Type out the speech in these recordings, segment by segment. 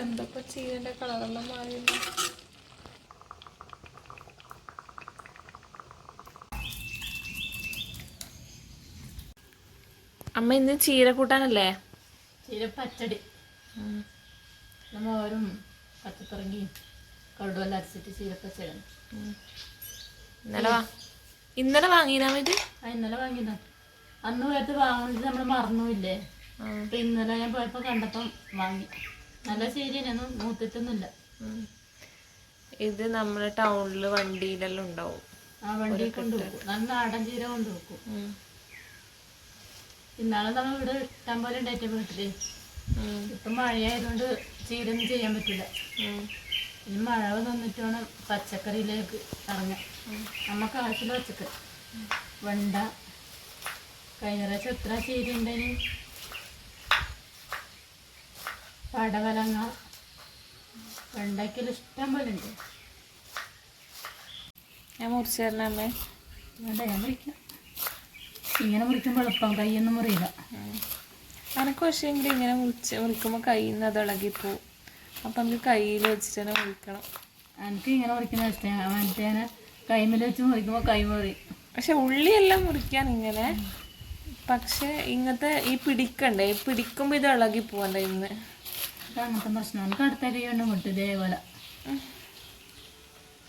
എന്തൊക്കെ ചെയ്യേണ്ട കളറെല്ലാം മാറിയല്ലോ അമ്മ ഇന്ന് ചീര കൂട്ടാനല്ലേ? ചീര പച്ചടി. നമ്മ ഓരും പച്ചക്കറിയും കടുവെല്ലാം അരച്ചിട്ട് ചീര പച്ചടി ഇന്നലെ വാ ഇന്നലെ വാങ്ങിയതാ ഇത് ആ ഇന്നലെ വാങ്ങിയതാ. അന്ന് പോയത് വാങ്ങുന്നത് നമ്മൾ മറന്നുമില്ലേ അപ്പൊ ഇന്നലെ ഞാൻ പോയപ്പോ കണ്ടപ്പം വാങ്ങി. നല്ല ശരിയാണ് മൂത്തിട്ടൊന്നുമില്ല. ഇത് നമ്മുടെ ടൗണിൽ വണ്ടിയിലെല്ലാം ഉണ്ടാവും. ആ വണ്ടി കൊണ്ടുപോകും നല്ല നാടൻ ചീര കൊണ്ടുപോകും ഉം. ഇന്നാളെ നമ്മൾ ഇവിടെ ഇഷ്ടം പോലെ ഉണ്ടായിട്ട് വീട്ടിൽ. ഇപ്പൊ മഴയായതുകൊണ്ട് ചീരൊന്നും ചെയ്യാൻ പറ്റില്ല. ഇനി മഴ വന്നിട്ട് വേണം പച്ചക്കറിയിലേക്ക് ഇറങ്ങാം നമുക്ക് ആവശ്യമുള്ള പച്ചക്കറി. വെണ്ട. കഴിഞ്ഞ പ്രാവശ്യം എത്ര ചീര ഉണ്ടേന് പടവലങ്ങ. വെണ്ടയ്ക്കൽ ഇഷ്ടം പോലെ ഉണ്ട്. ഞാൻ മുറിച്ച് തരണ അമ്മേ. വേണ്ട ഞാൻ മുറിക്കാം. ഇങ്ങനെ മുറിക്കുമ്പോൾ എളുപ്പം കൈയൊന്നും മുറിയില്ല. അനക്ക് പക്ഷേ എങ്കിൽ ഇങ്ങനെ മുറിച്ച് മുറിക്കുമ്പോൾ കയ്യിൽ നിന്ന് അത് ഇളകിപ്പോവും. അപ്പം നമുക്ക് കയ്യിൽ വെച്ചിട്ട് തന്നെ മുറിക്കണം. എനിക്ക് ഇങ്ങനെ മുറിക്കുന്ന ഇഷ്ടമാണ് മറ്റേ കൈമിൽ വെച്ച് മുറിക്കുമ്പോൾ കൈ മുറി. പക്ഷെ ഉള്ളിയെല്ലാം മുറിക്കാൻ ഇങ്ങനെ. പക്ഷെ ഇങ്ങനത്തെ ഈ പിടിക്കണ്ടേ? പിടിക്കുമ്പോൾ ഇത് ഇളകി പോകണ്ടേ ഇന്ന്? അങ്ങനത്തെ പ്രശ്നം നമുക്ക് അടുത്ത കൈ കൊണ്ട് മുട്ടും ഇതേപോലെ.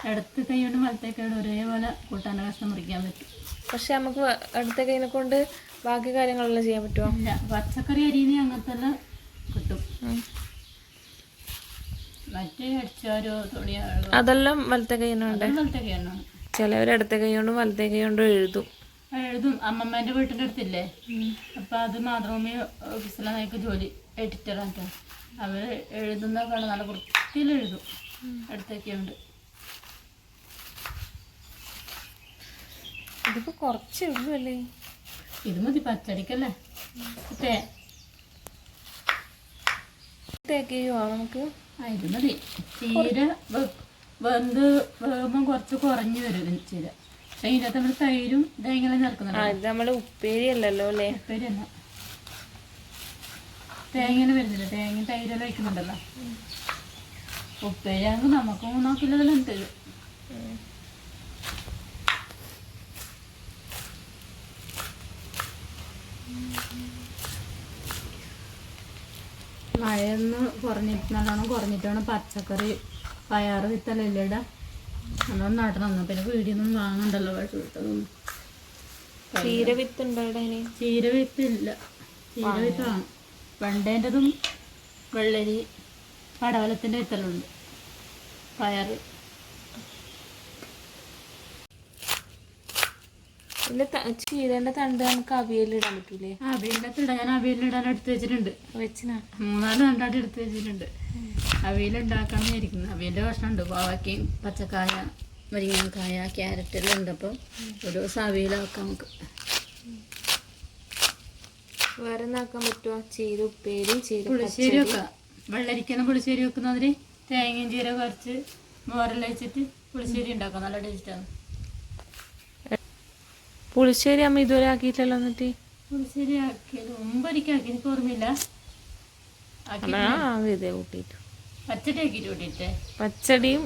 ഇടത്ത് കൈ കൊണ്ട് വലത്തെ കൈ കൊണ്ട് ഒരേപോലെ കൂട്ടാന്റെ കഷ്ണം മുറിക്കാൻ പറ്റും. പക്ഷെ നമുക്ക് അടുത്ത കൈനെ കൊണ്ട് ബാക്കി കാര്യങ്ങളെല്ലാം ചെയ്യാൻ പറ്റുമോ ഇല്ല. പച്ചക്കറി അരിയിൽ അങ്ങനത്തെ എല്ലാം കിട്ടും മറ്റേ അടിച്ചാരോ തുണിയോ അതെല്ലാം വലത്തെ കൈനുണ്ട് വലത്തെ കൈയാണ് ചിലവർ ഇടത്തെ കൈ കൊണ്ടും വലത്തെ കൈ കൊണ്ടും എഴുതും. എഴുതും. അമ്മമ്മേന്റെ വീട്ടിന്റെ അടുത്തില്ലേ? അപ്പം അത് മാതൃഭൂമി ഓഫീസിലേക്ക് ജോലി എഡിറ്ററാക്കാൻ അവർ എഴുതുന്ന കാണാൻ നല്ല വൃത്തിയിൽ എഴുതും. അടുത്തൊക്കെയുണ്ട് ഇതിപ്പോ കുറച്ച് ഉള്ളൂല്ലേ ഇത് മതി പച്ചടിക്കല്ലേ? തേ. തേക്കയോ നമുക്ക്. ആ ഇത് മതി. ചീര വെന്ത് വേകുമ്പോൾ കുറച്ച് കുറഞ്ഞു വരും ചീര. പക്ഷെ ഇതിനകത്ത് നമ്മൾ തൈരും ആ ചേർക്കുന്നുണ്ട് ഇത് നമ്മൾ ഉപ്പേരി അല്ലല്ലോ അല്ലേ? ഉപ്പേരി തന്നെ തേങ്ങ വരുന്നില്ല? തേങ്ങ തൈരെല്ലാം വയ്ക്കുന്നുണ്ടല്ലോ ഉപ്പേരി ആകുമ്പോൾ നമുക്ക് മൂന്നോ കിലോതെല്ലാം തരും മഴയൊന്ന് കുറഞ്ഞിട്ട് നല്ലോണം കുറഞ്ഞിട്ടാണ് വേണം പച്ചക്കറി പയറ് വിത്തലല്ലേ ഇട നല്ലോണം നടണം പിന്നെ വീടിയൊന്നും വാങ്ങണ്ടല്ലോ പക്ഷെ വിത്തൊന്നും ചീര വിത്ത് ഉണ്ടോ ചീര വിത്ത് ചീര വിത്തില്ല. ചീര വിത്ത് വാങ്ങും. വെണ്ടേന്റെതും വെള്ളരി പടവലത്തിന്റെ വിത്തെല്ലാം പയർ. പിന്നെ ചീരേന്റെ തണ്ട് നമുക്ക് അവിയലിടാൻ പറ്റൂലേ? അവിയലിനകത്തിടാൻ ഞാൻ അവിയലിടാൻ എടുത്ത് വെച്ചിട്ടുണ്ട്. വെച്ചിനാ? മൂന്നാൽ രണ്ടായിട്ട് എടുത്ത് വെച്ചിട്ടുണ്ട്. അവിയലുണ്ടാക്കാൻ വിചാരിക്കുന്നത് അവിയലിന്റെ ഭക്ഷണമുണ്ട് പാവയ്ക്കയും പച്ചക്കായ മുരിങ്ങക്കായ ക്യാരറ്റ് എല്ലാം ഉണ്ട്. അപ്പോൾ ഒരു ദിവസം അവിയലാക്കാം നമുക്ക്. വേറെ ആക്കാൻ പറ്റുമോ ചീര ഉപ്പേരി ചീര പുളിശ്ശേരി വെക്കാം. വെള്ളരിക്കണം പുളിശ്ശേരി വെക്കുന്നതിന് തേങ്ങയും ചീര കുറച്ച് മോരെല്ലാം വെച്ചിട്ട് പുളിശ്ശേരി ഉണ്ടാക്കാം. നല്ല ടേസ്റ്റാണ് പുളിശ്ശേരി അമ്മ ഇതുവരെ ആക്കിയിട്ടല്ലോ എന്നിട്ട്? പുളിശ്ശേരി ആക്കിയത് ഒമ്പരിക്ക് ആക്കി. എനിക്ക് ഓർമ്മയില്ല. പച്ചടിയും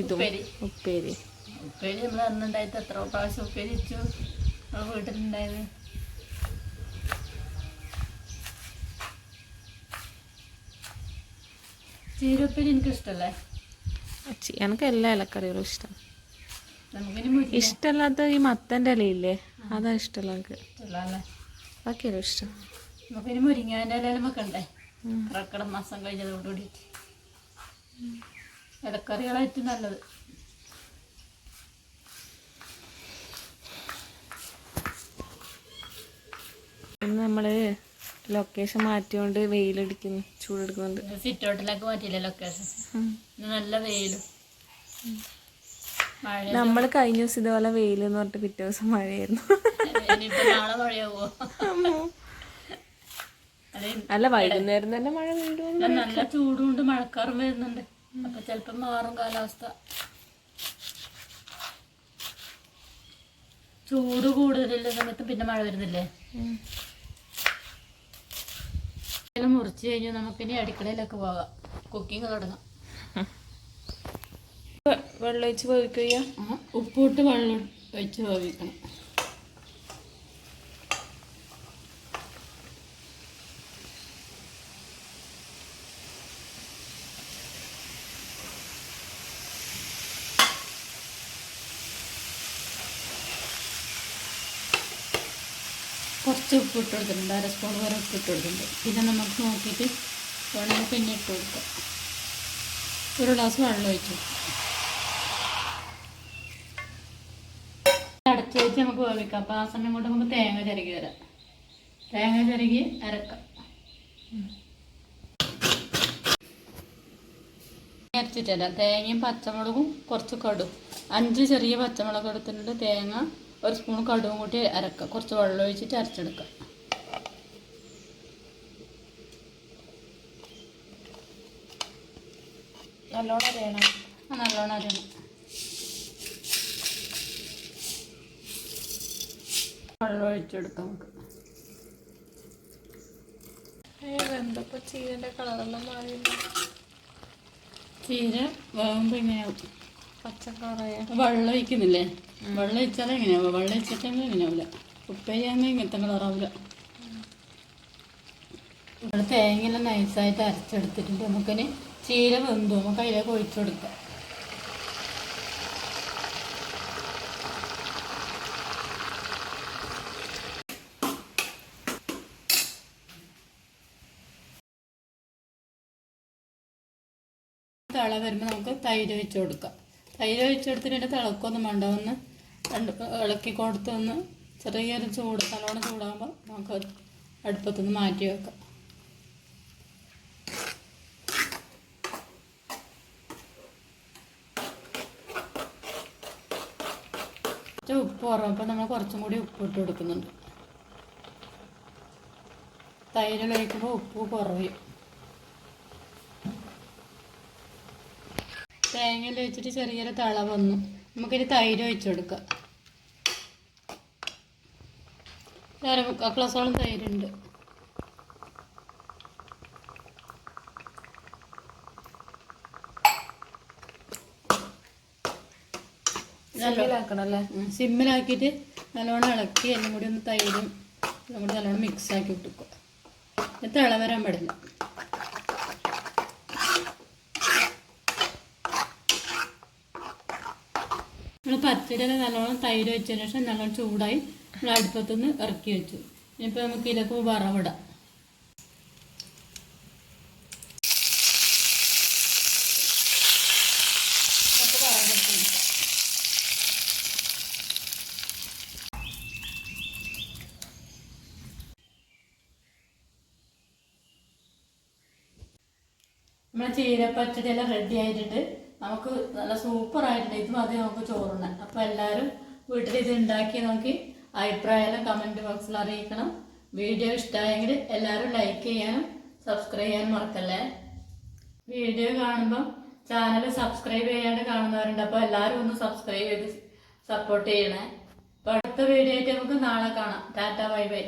ഇതും ഉപ്പേരി. ഉപ്പേരി. ഉപ്പേരി നമ്മൾ അന്നുണ്ടായിട്ട് എത്ര പ്രാവശ്യം ഉപ്പേരി വെച്ചു. വീട്ടിലുണ്ടായത്. ചീരപ്പേരി എനിക്ക് എല്ലാ ഇലക്കറികളും ഇഷ്ടം. ഇഷ്ടമല്ലാത്ത ഈ മത്തന്റെ ഇലയില്ലേ? അതാ ഇഷ്ടമല്ല എനിക്ക്. ബാക്കിയല്ലോ ഇഷ്ടം. നമുക്കിനി മുരിങ്ങാന്റെ ഇല വെക്കണ്ടേ? കറക്കട മാസം കഴിഞ്ഞതോട് കൂടിയിട്ട് ഇലക്കറികളായിട്ട് നല്ലത്. നമ്മൾ ലൊക്കേഷൻ മാറ്റിയോണ്ട് വെയിലടിക്കുന്നു ചൂടെടുക്കുന്നുണ്ട്. സിറ്റൗട്ടിലേക്ക് മാറ്റിയില്ല ലൊക്കേഷൻ നല്ല വെയിലും. നമ്മൾ നമ്മൾ കഴിഞ്ഞ ദിവസം ഇതുപോലെ വെയിൽ എന്ന് പറഞ്ഞിട്ട് പിറ്റേ ദിവസം മഴയായിരുന്നു. അല്ല വൈകുന്നേരം തന്നെ മഴ ഇല്ല, നല്ല ചൂടുണ്ട് മഴക്കാറും വരുന്നുണ്ട്. അപ്പൊ ചെലപ്പോ മാറും കാലാവസ്ഥ. ചൂട് കൂടുതലുള്ള സമയത്ത് പിന്നെ മഴ വരുന്നില്ലേ? ചിക്കൻ മുറിച്ച് കഴിഞ്ഞു നമുക്കിനി അടുക്കളയിലൊക്കെ പോകാം. കുക്കിംഗ് തുടങ്ങാം. വെള്ളം ഒഴിച്ച് വേവിക്കുക. ഉപ്പിട്ട് വെള്ളം ഒഴിച്ച് വേവിക്കണം. കുറച്ച് ഉപ്പ് ഇട്ട് കൊടുത്തിട്ടുണ്ട്. അര സ്പൂൺ വരെ ഉപ്പ് ഇട്ട് കൊടുത്തിട്ടുണ്ട്. പിന്നെ നമുക്ക് നോക്കിയിട്ട് വേണമെങ്കിൽ പിന്നെ ഇട്ട് കൊടുക്കാം. ഒരു ഗ്ലാസ് വെള്ളം ഒഴിച്ചു. അടച്ചു വെച്ച് നമുക്ക് വേവിക്കാം. അപ്പോൾ ആ സമയം കൊണ്ട് നമുക്ക് തേങ്ങ ചിരകി വരാം. തേങ്ങ ചിരകി അരക്കാം. അരച്ചിട്ടല്ല. തേങ്ങയും പച്ചമുളകും കുറച്ച് കടും. അഞ്ച് ചെറിയ പച്ചമുളക് എടുത്തിട്ടുണ്ട്. തേങ്ങ ഒരു സ്പൂൺ കടുവും കൂട്ടി അരക്കുക കുറച്ച് വെള്ളം ഒഴിച്ചിട്ട് അരച്ചെടുക്കുക നല്ലോണം അരയണം. ആ നല്ലോണം അരയണം. വെള്ളം ഒഴിച്ചെടുക്കാം നമുക്ക്. എന്തപ്പോ ചീരന്റെ കളറെല്ലാം മാറിയില്ല? ചീര വേകുമ്പോൾ ഇങ്ങനെയാവും. പച്ച കളറായ വെള്ളം ഒഴിക്കുന്നില്ലേ? വെള്ളം ഒഴിച്ചാലും എങ്ങനെയാവുക വെള്ളം ഒഴിച്ചിട്ടെങ്കിൽ എങ്ങനെയാവില്ല ഉപ്പേരിയാകുമ്പോൾ ഇങ്ങനത്തെ കളറാവില്ല ഇവിടെ തേങ്ങ നൈസായിട്ട് അരച്ചെടുത്തിട്ടുണ്ട്. നമുക്കിനി ചീര വെന്തു. നമുക്ക് അതിലേക്ക് ഒഴിച്ചു കൊടുക്കാം. തിള വരുമ്പോൾ നമുക്ക് തൈര് വെച്ച് കൊടുക്കാം. തൈര് ഒഴിച്ചെടുത്തിട്ട് തിളക്കൊന്നും വേണ്ട. ഒന്ന് ഇളക്കി കൊടുത്ത് ഒന്ന് ചെറിയൊരു ചൂട് നല്ലോണം ചൂടാകുമ്പോൾ നമുക്ക് അടുപ്പത്തുനിന്ന് മാറ്റി വെക്കാം. ഉപ്പ് കുറവപ്പോൾ നമ്മൾ കുറച്ചും കൂടി ഉപ്പ് ഇട്ട് കൊടുക്കുന്നുണ്ട്. തൈര് ഒഴിക്കുമ്പോൾ ഉപ്പ് കുറയും. തേങ്ങയിൽ വെച്ചിട്ട് ചെറിയൊരു തള വന്നു. നമുക്കിനി തൈര് ഒഴിച്ചു കൊടുക്കാം. അര മുക്കാൽ ഗ്ലാസോളം തൈരുണ്ട് സിമ്മിലാക്കിയിട്ട് നല്ലോണം ഇളക്കി എല്ലാം കൂടി ഒന്ന് തൈരും എല്ലാം കൂടി നല്ലോണം മിക്സ് ആക്കി ഇട്ടിക്കുക ഇത് തിള വരാൻ പാടില്ല. നമ്മൾ പച്ചടിയിൽ നല്ലോണം തൈര് വെച്ചതിന് ശേഷം നല്ലോണം ചൂടായി നമ്മൾ അടുപ്പത്തുനിന്ന് ഇറക്കി വെച്ചു. ഇനിയിപ്പോൾ നമുക്ക് ഇതിലേക്ക് വറവിടാം. നമ്മളെ ചീര ചീരപ്പച്ചടിയെല്ലാം റെഡി ആയിട്ടുണ്ട്. നമുക്ക് നല്ല സൂപ്പർ ആയിട്ടുണ്ട്. ഇത് മതി നമുക്ക് ചോറുണ്ണ അപ്പോൾ എല്ലാവരും വീട്ടിൽ ഇത് ഉണ്ടാക്കി നോക്കി അഭിപ്രായം കമന്റ് ബോക്സിൽ അറിയിക്കണം. വീഡിയോ ഇഷ്ടമായെങ്കിൽ എല്ലാവരും ലൈക്ക് ചെയ്യാനും സബ്സ്ക്രൈബ് ചെയ്യാനും മറക്കല്ലേ? വീഡിയോ കാണുമ്പം ചാനൽ സബ്സ്ക്രൈബ് ചെയ്യാണ്ട് കാണുന്നവരുണ്ട്. അപ്പോൾ എല്ലാവരും ഒന്ന് സബ്സ്ക്രൈബ് ചെയ്ത് സപ്പോർട്ട് ചെയ്യണേ. അപ്പോൾ അടുത്ത വീഡിയോ ആയിട്ട് നമുക്ക് നാളെ കാണാം. Tata bye bye